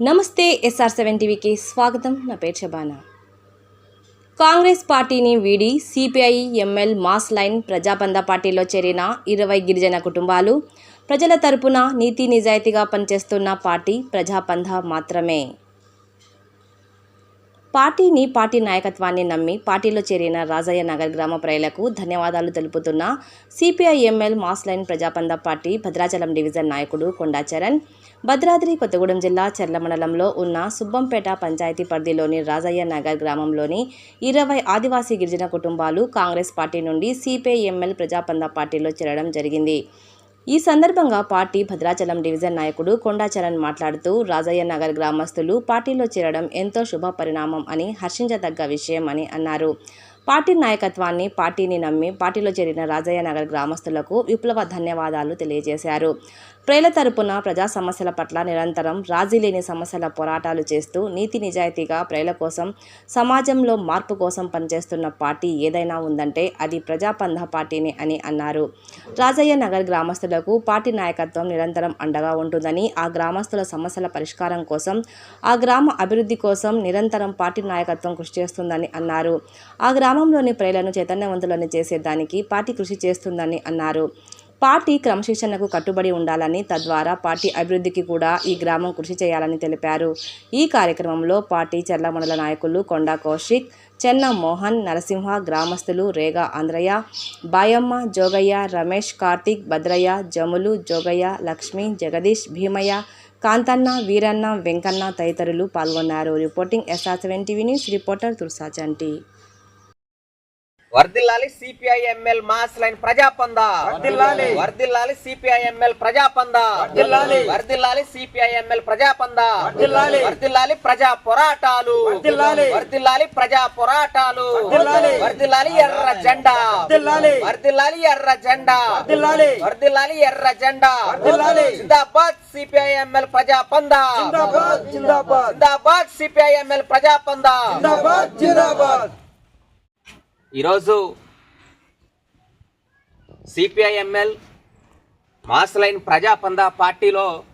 నమస్తే SR seven టీవీకి స్వాగతం. నా పేరు శబానా కాంగ్రెస్ పార్టీని వీడి CPI ML mass line Prajabandha పార్టీలో చేరిన ఇరవై గిరిజన కుటుంబాలు ప్రజల తరపున నీతి నిజాయితీగా పనిచేస్తున్న పార్టీ ప్రజాబంధ మాత్రమే. పార్టీని పార్టీ నాయకత్వాన్ని నమ్మి పార్టీలో చేరిన రాజయ్య నగర్ గ్రామ ప్రజలకు ధన్యవాదాలు తెలుపుతున్న CPI ML mass line Prajabandha party Bhadrachalam division నాయకుడు కొండాచరణ్ భద్రాద్రి కొత్తగూడెం జిల్లా చెర్ల మండలంలో ఉన్న సుబ్బంపేట పంచాయతీ పరిధిలోని రాజయ్య నగర్ గ్రామంలోని ఇరవై ఆదివాసీ గిరిజన కుటుంబాలు కాంగ్రెస్ పార్టీ నుండి సిపిఐఎంఎల్ ప్రజాపంద పార్టీలో చేరడం జరిగింది. ఈ సందర్భంగా పార్టీ భద్రాచలం డివిజన్ నాయకుడు కొండాచరణ్ మాట్లాడుతూ రాజయ్య నగర్ గ్రామస్తులు పార్టీలో చేరడం ఎంతో శుభ పరిణామం అని హర్షించదగ్గ విషయం అని అన్నారు. పార్టీ నాయకత్వాన్ని పార్టీని నమ్మి పార్టీలో చేరిన రాజయ్య నగర్ గ్రామస్తులకు విప్లవ ధన్యవాదాలు తెలియజేశారు. ప్రేల తరపున ప్రజా సమస్యల పట్ల నిరంతరం రాజీ లేని సమస్యల పోరాటాలు చేస్తూ నీతి నిజాయితీగా ప్రజల కోసం సమాజంలో మార్పు కోసం పనిచేస్తున్న పార్టీ ఏదైనా ఉందంటే అది ప్రజాపంధ పార్టీని అని అన్నారు. రాజయ్య నగర్ గ్రామస్తులకు పార్టీ నాయకత్వం నిరంతరం అండగా ఉంటుందని ఆ గ్రామస్తుల సమస్యల పరిష్కారం కోసం ఆ గ్రామ అభివృద్ధి కోసం నిరంతరం పార్టీ నాయకత్వం కృషి చేస్తుందని అన్నారు. ఆ గ్రామ గ్రామంలోని ప్రజలను చైతన్యవంతులను చేసేదానికి పార్టీ కృషి చేస్తుందని అన్నారు. పార్టీ క్రమశిక్షణకు కట్టుబడి ఉండాలని తద్వారా పార్టీ అభివృద్ధికి కూడా ఈ గ్రామం కృషి చేయాలని తెలిపారు. ఈ కార్యక్రమంలో పార్టీ చెర్ల మండల నాయకులు కొండా కౌశిక్ చెన్న మోహన్ నరసింహ గ్రామస్తులు రేగా ఆంధ్రయ్య బాయమ్మ జోగయ్య రమేష్ కార్తీక్ భద్రయ్య జములు జోగయ్య లక్ష్మి జగదీష్ భీమయ్య కాంతన్న వీరన్న వెంకన్న తదితరులు పాల్గొన్నారు. Reporting SR seven TV news reporter Tursachanti వర్దిల్లాలి CPI ML mass line Prajapanda. వర్దిల్లాలి సిపిఐ ఎంఎల్ ప్రజాపంద. వర్దిల్లాలి సిపిఐ ఎంఎల్ ప్రజాపంద వర్ధిల్లాలి. వర్దిల్లాలి ప్రజా పోరాటాలు వర్ధిల్లాలి. వర్దిల్లాలి ప్రజా పోరాటాలు. వర్దిల్లాలి ఎర్ర జెండా. వర్దిల్లాలి ఎర్ర జెండా. వర్దిల్లాలి ఎర్ర జెండా. జిందాబాద్ సిపిఐ ఎంఎల్ ప్రజాపంద జిందాబాద్ జిందాబాద్ జిందాబాద్ సిపిఐ ఎంఎల్ ప్రజాపంద జిందాబాద్ జిందాబాద్ ఈరోజు సిపిఐఎంఎల్ మాస్ లైన్ ప్రజాపంద పార్టీలో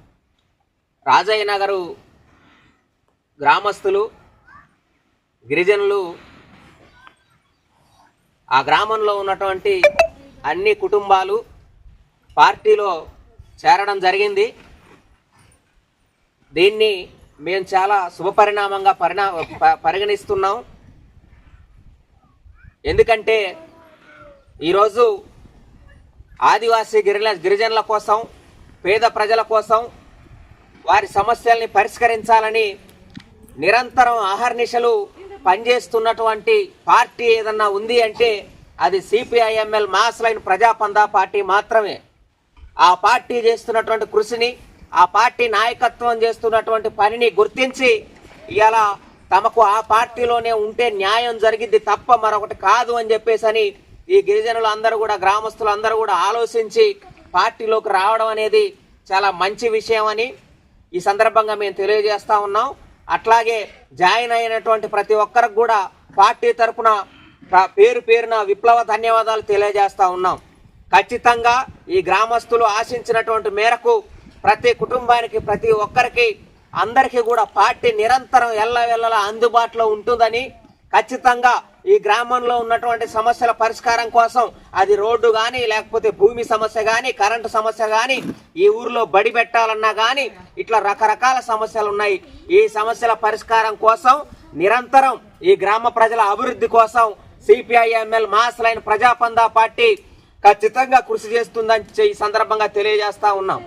రాజయ్య నగరు గ్రామస్తులు గిరిజనులు ఆ గ్రామంలో ఉన్నటువంటి అన్ని కుటుంబాలు పార్టీలో చేరడం జరిగింది. దీన్ని మేము చాలా శుభపరిణామంగా పరిణా ప- పరిగణిస్తున్నాం. ఎందుకంటే ఈరోజు ఆదివాసీ గిరిజన గిరిజనుల కోసం పేద ప్రజల కోసం వారి సమస్యల్ని పరిష్కరించాలని నిరంతరం ఆహర్నిశలు పనిచేస్తున్నటువంటి పార్టీ ఏదన్నా ఉంది అంటే అది CPI ML mass line Prajapanda party మాత్రమే. ఆ పార్టీ చేస్తున్నటువంటి కృషిని ఆ పార్టీ నాయకత్వం చేస్తున్నటువంటి పనిని గుర్తించి ఇలా తమకు ఆ పార్టీలోనే ఉంటే న్యాయం జరిగింది తప్ప మరొకటి కాదు అని చెప్పేసి అని ఈ గిరిజనులు అందరూ కూడా గ్రామస్తులు అందరూ కూడా ఆలోచించి పార్టీలోకి రావడం అనేది చాలా మంచి విషయం అని ఈ సందర్భంగా మేము తెలియజేస్తూ ఉన్నాం. అట్లాగే జాయిన్ అయినటువంటి ప్రతి ఒక్కరికి కూడా పార్టీ తరపున పేరు పేరున విప్లవ ధన్యవాదాలు తెలియజేస్తూ ఉన్నాం. ఖచ్చితంగా ఈ గ్రామస్తులు ఆశించినటువంటి మేరకు ప్రతి కుటుంబానికి ప్రతి ఒక్కరికి అందరికీ కూడా పార్టీ నిరంతరం ఎల్లవెల్లలా అందుబాటులో ఉంటుందని ఖచ్చితంగా ఈ గ్రామంలో ఉన్నటువంటి సమస్యల పరిష్కారం కోసం అది రోడ్డు కానీ లేకపోతే భూమి సమస్య కానీ కరెంటు సమస్య కానీ ఈ ఊర్లో బడి పెట్టాలన్నా కానీ ఇట్లా రకరకాల సమస్యలు ఉన్నాయి. ఈ సమస్యల పరిష్కారం కోసం నిరంతరం ఈ గ్రామ ప్రజల అభివృద్ధి కోసం CPI ML mass line Prajapanda party ఖచ్చితంగా కృషి చేస్తుందని ఈ సందర్భంగా తెలియజేస్తా ఉన్నాం.